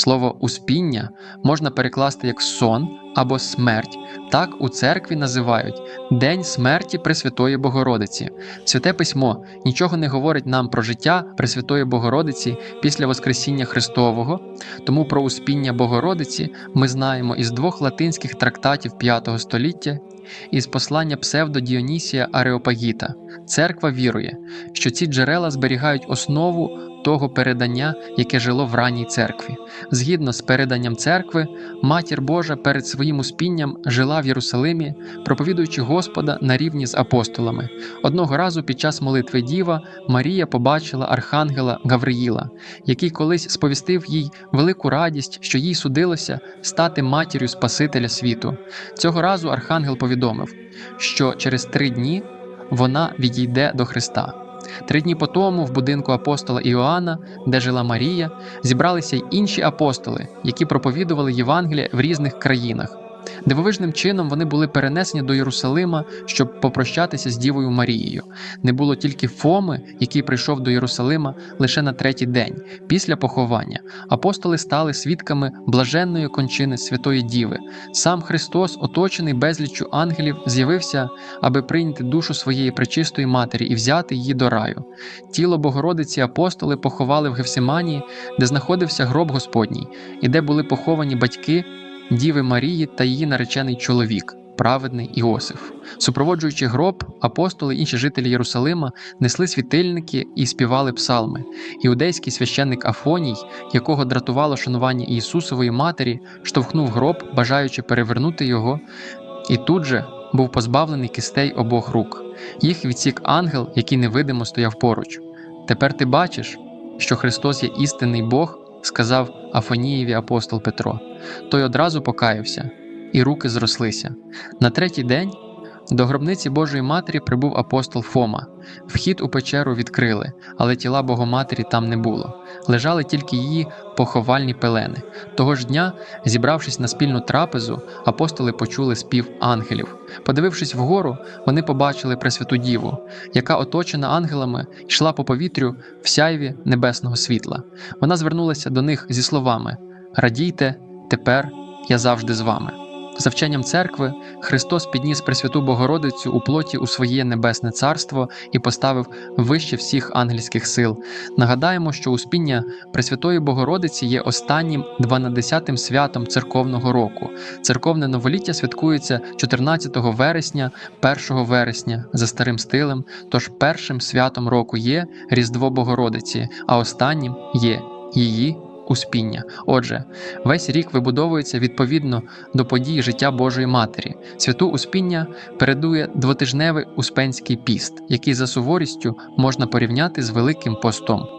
Слово успіння можна перекласти як сон або смерть. Так у церкві називають День смерті Пресвятої Богородиці. Святе письмо нічого не говорить нам про життя Пресвятої Богородиці після Воскресіння Христового, тому про успіння Богородиці ми знаємо із двох латинських трактатів V століття із послання псевдо Діонісія Ареопагіта. Церква вірує, що ці джерела зберігають основу того передання, яке жило в ранній церкві. Згідно з переданням церкви, Матір Божа перед своїм успінням жила в Єрусалимі, проповідуючи Господа на рівні з апостолами. Одного разу під час молитви Діва Марія побачила архангела Гавриїла, який колись сповістив їй велику радість, що їй судилося стати матір'ю Спасителя світу. Цього разу архангел повідомив, що через три дні вона відійде до Христа. Три дні по тому в будинку апостола Іоанна, де жила Марія, зібралися й інші апостоли, які проповідували Євангелія в різних країнах. Дивовижним чином вони були перенесені до Єрусалима, щоб попрощатися з Дівою Марією. Не було тільки Фоми, який прийшов до Єрусалима лише на третій день, після поховання. Апостоли стали свідками блаженної кончини Святої Діви. Сам Христос, оточений безліччю ангелів, з'явився, аби прийняти душу своєї пречистої матері і взяти її до раю. Тіло Богородиці апостоли поховали в Гефсиманії, де знаходився гроб Господній, і де були поховані батьки Діви Марії та її наречений чоловік, праведний Іосиф. Супроводжуючи гроб, апостоли і інші жителі Єрусалима несли світильники і співали псалми. Іудейський священник Афоній, якого дратувало шанування Ісусової матері, штовхнув гроб, бажаючи перевернути його, і тут же був позбавлений кистей обох рук. Їх відсік ангел, який невидимо стояв поруч. Тепер ти бачиш, що Христос є істинний Бог, сказав Афонієві апостол Петро. Той одразу покаявся, і руки зрослися. На третій день до гробниці Божої Матері прибув апостол Фома. Вхід у печеру відкрили, але тіла Богоматері там не було. Лежали тільки її поховальні пелени. Того ж дня, зібравшись на спільну трапезу, апостоли почули спів ангелів. Подивившись вгору, вони побачили Пресвяту Діву, яка, оточена ангелами, йшла по повітрю в сяйві небесного світла. Вона звернулася до них зі словами: Радійте, тепер я завжди з вами. За вченням церкви Христос підніс Пресвяту Богородицю у плоті у своє небесне царство і поставив вище всіх ангельських сил. Нагадаємо, що успіння Пресвятої Богородиці є останнім 12-тим святом церковного року. Церковне новоліття святкується 14 вересня, 1 вересня за старим стилем. Тож першим святом року є Різдво Богородиці, а останнім є її успіння. Отже, весь рік вибудовується відповідно до подій життя Божої Матері. Святу успіння передує двотижневий успенський піст, який за суворістю можна порівняти з Великим постом.